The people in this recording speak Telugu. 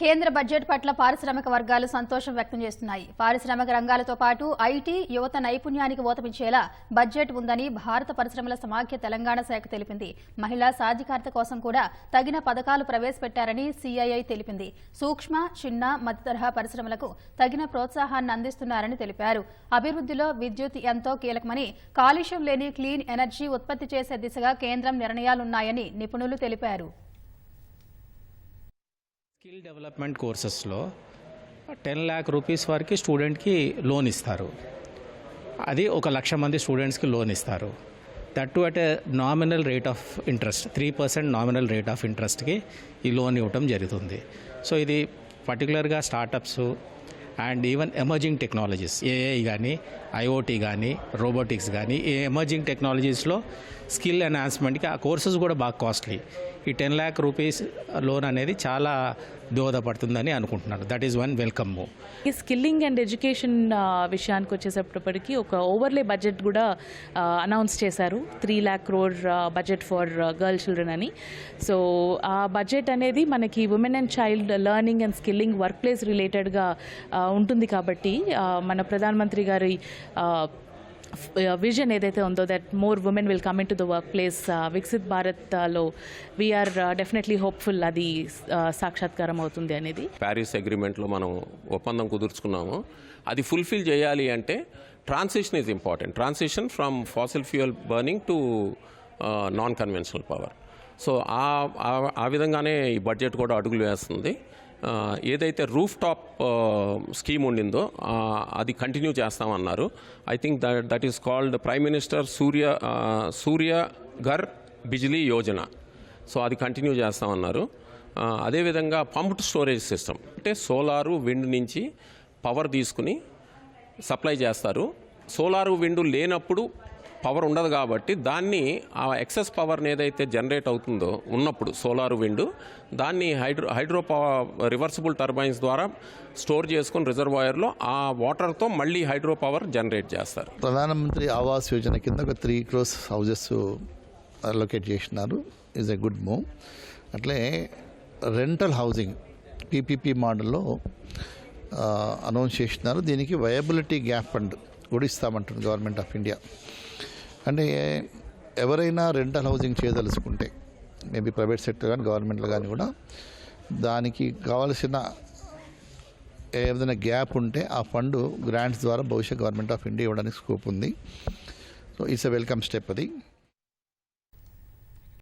కేంద్ర బడ్జెట్ పట్ల పారిశ్రామిక వర్గాలు సంతోషం వ్యక్తం చేస్తున్నాయి. పారిశ్రామిక రంగాలతో పాటు ఐటీ యువత నైపుణ్యానికి ఓతమిచ్చేలా బడ్జెట్ ఉందని భారత పరిశ్రమల సమాఖ్య తెలంగాణ శాఖ తెలిపింది. మహిళా సాధికారత కోసం కూడా తగిన పథకాలు ప్రవేశపెట్టారని సీఐఐ తెలిపింది. సూక్ష్మ చిన్న మధ్య తరహా పరిశ్రమలకు తగిన ప్రోత్సాహాన్ని అందిస్తున్నారని తెలిపారు. అభివృద్ధిలో విద్యుత్ ఎంతో కీలకమని కాలుష్యం లేని క్లీన్ ఎనర్జీ ఉత్పత్తి చేసే దిశగా కేంద్రం నిర్ణయాలున్నాయని నిపుణులు తెలిపారు. స్కిల్ డెవలప్మెంట్ కోర్సెస్లో టెన్ ల్యాక్ రూపీస్ వరకు స్టూడెంట్కి లోన్ ఇస్తారు. అది ఒక లక్ష మంది స్టూడెంట్స్కి లోన్ ఇస్తారు. That too at a nominal rate of interest three percent nominal rate of ఇంట్రెస్ట్కి ఈ లోన్ ఇవ్వటం జరుగుతుంది. సో ఇది పర్టికులర్గా startups and even emerging technologies AI కానీ ఐఓటీ కానీ రోబోటిక్స్ కానీ ఈ ఎమర్జింగ్ టెక్నాలజీస్లో స్కిల్ ఎన్హాన్స్మెంట్కి ఆ కోర్సెస్ కూడా బాగా కాస్ట్లీ. ఈ టెన్ ల్యాక్ రూపీస్ లోన్ అనేది చాలా దోహదపడుతుందని అనుకుంటున్నాను that is one welcome move ఈ స్కిల్లింగ్ అండ్ ఎడ్యుకేషన్ విషయానికి వచ్చేటప్పటికి ఒక ఓవర్లే బడ్జెట్ కూడా అనౌన్స్ చేశారు. Three lakh crore budget for girl children అని. సో ఆ బడ్జెట్ అనేది మనకి women and child learning and skilling work place రిలేటెడ్గా ఉంటుంది కాబట్టి మన ప్రధానమంత్రి గారి విజన్ ఏదైతే ఉందో that more women will come in to the work place Viksit భారత్లో వీఆర్ డెఫినెట్లీ హోప్ఫుల్ అది సాక్షాత్కారం అవుతుంది అనేది. ప్యారిస్ అగ్రిమెంట్లో మనం ఒప్పందం కుదుర్చుకున్నాము. అది ఫుల్ఫిల్ చేయాలి అంటే transition is important transition from fossil fuel burning to non conventional power so ఆ ఆ- విధంగానే ఈ బడ్జెట్ కూడా అడుగులు వేస్తుంది. ఏదైతే రూఫ్ టాప్ స్కీమ్ ఉండిందో అది కంటిన్యూ చేస్తామన్నారు. I think that that is called prime minister Surya Surya Ghar Bijli Yojana. So అది కంటిన్యూ చేస్తామన్నారు. అదేవిధంగా పంప్డ్ స్టోరేజ్ సిస్టమ్. అంటే సోలారు విండ్ నుంచి పవర్ తీసుకుని సప్లై చేస్తారు. సోలారు విండ్ లేనప్పుడు పవర్ ఉండదు కాబట్టి దాన్ని ఆ ఎక్సెస్ పవర్ని ఏదైతే జనరేట్ అవుతుందో ఉన్నప్పుడు సోలార్ విండ్ దాన్ని hydro hydro power reversible turbines ద్వారా స్టోర్ చేసుకుని రిజర్వాయర్లో ఆ వాటర్తో మళ్ళీ హైడ్రో పవర్ జనరేట్ చేస్తారు. ప్రధానమంత్రి ఆవాస్ యోజన కింద ఒక త్రీ క్రోస్ హౌజెస్ అలొకేట్ చేసినారు. ఈజ్ ఎ గుడ్ మూవ్ అట్లే రెంటల్ హౌసింగ్ పీపీపీ మోడల్లో అనౌన్స్ చేసినారు. దీనికి వయబిలిటీ గ్యాప్ ఫండ్ కూడా ఇస్తామంటుంది గవర్నమెంట్ ఆఫ్ ఇండియా అంటే ఎవరైనా రెంటల్ హౌసింగ్ చేయదలుచుకుంటే మేబీ ప్రైవేట్ సెక్టర్ కానీ గవర్నమెంట్లో కానీ కూడా దానికి కావలసిన ఏదైనా గ్యాప్ ఉంటే ఆ ఫండ్ గ్రాంట్స్ ద్వారా భవిష్యత్ గవర్నమెంట్ ఆఫ్ ఇండియా ఇవ్వడానికి స్కోప్ ఉంది. So it's a welcome step అది.